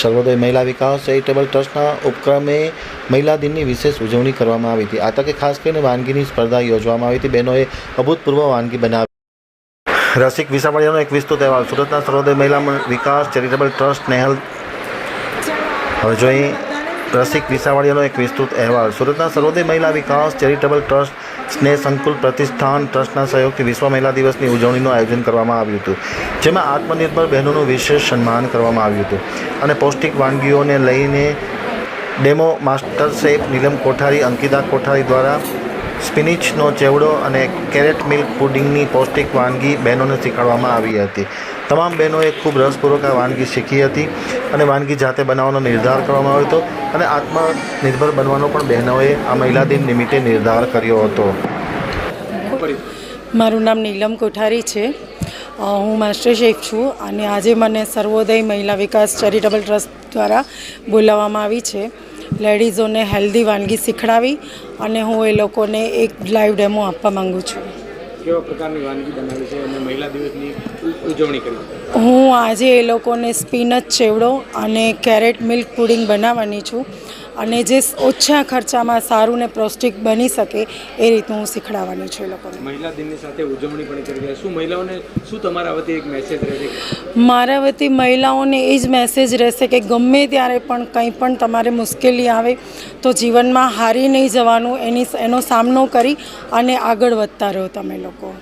સર્વોદય મહિલા વિકાસ ચેરિટેબલ ટ્રસ્ટના ઉપક્રમે મહિલા દિનની વિશેષ ઉજવણી કરવામાં આવી હતી. આ તકે ખાસ કરીને વાનગીની સ્પર્ધા યોજવામાં આવી હતી. બહેનોએ અભૂતપૂર્વ વાનગી બનાવી. રસિક વિસાવડિયાનો એક વિસ્તૃત અહેવાલ. સુરતના સર્વોદય મહિલા વિકાસ ચેરિટેબલ ટ્રસ્ટ નેહલ. હવે જોઈએ રસિક વિસાવાડિયાનો એક વિસ્તૃત અહેવાલ. સુરતના સર્વોદય મહિલા વિકાસ ચેરિટેબલ ટ્રસ્ટ સ્નેહ સંકુલ પ્રતિષ્ઠાન ટ્રસ્ટના સહયોગથી વિશ્વ મહિલા દિવસની ઉજવણીનું આયોજન કરવામાં આવ્યું હતું, જેમાં આત્મનિર્ભર બહેનોનું વિશેષ સન્માન કરવામાં આવ્યું હતું અને પૌષ્ટિક વાનગીઓને લઈને demo master chef Neelam Kothari, Ankita Kothari દ્વારા સ્પિનિચનો ચેવડો અને કેરેટ મિલ્ક પુડિંગની પૌષ્ટિક વાનગી બહેનોને શીખવાડવામાં આવી હતી. તમામ બહેનોએ ખૂબ રસપૂર્વક આ વાનગી શીખી હતી અને વાનગી જાતે બનાવવાનો નિર્ધાર કરવામાં આવ્યો હતો અને આત્મનિર્ભર બનવાનો પણ બહેનોએ આ મહિલા દિન નિમિત્તે નિર્ધાર કર્યો હતો. મારું નામ નીલમ કોઠારી છે. હું માસ્ટર શેફ છું અને આજે મને સર્વોદય મહિલા વિકાસ ચેરિટેબલ ટ્રસ્ટ દ્વારા બોલાવવામાં આવી છે. લેડીઝોને હેલ્ધી વાનગી શીખડાવી અને હું એ લોકોને એક લાઈવ ડેમો આપવા માંગુ છું. કેવા પ્રકારની વાનગી બનાવી છે અને મહિલા દિવસની ઉજવણી કરી? હું આજે એ લોકોને સ્પીનચ ચેવડો અને કેરેટ મિલ્ક પુડિંગ બનાવવાની છું. અને જે ઓછા ખર્ચામાં સારું ને પૌષ્ટિક બની શકે એ રીતનું હું શીખડાવવાની છું એ લોકોને. મહિલા દિનની સાથે ઉજવણી પણ કરી રહ્યા શું મહિલાઓને શું તમારા વતી એક મેસેજ રહેશે મારા વતી મહિલાઓને એ જ મેસેજ રહેશે કે ગમે ત્યારે પણ કંઈ પણ તમારે મુશ્કેલી આવે તો જીવનમાં હારી નહીં જવાનું એની એનો સામનો કરી અને આગળ વધતા રહો તમે લોકો.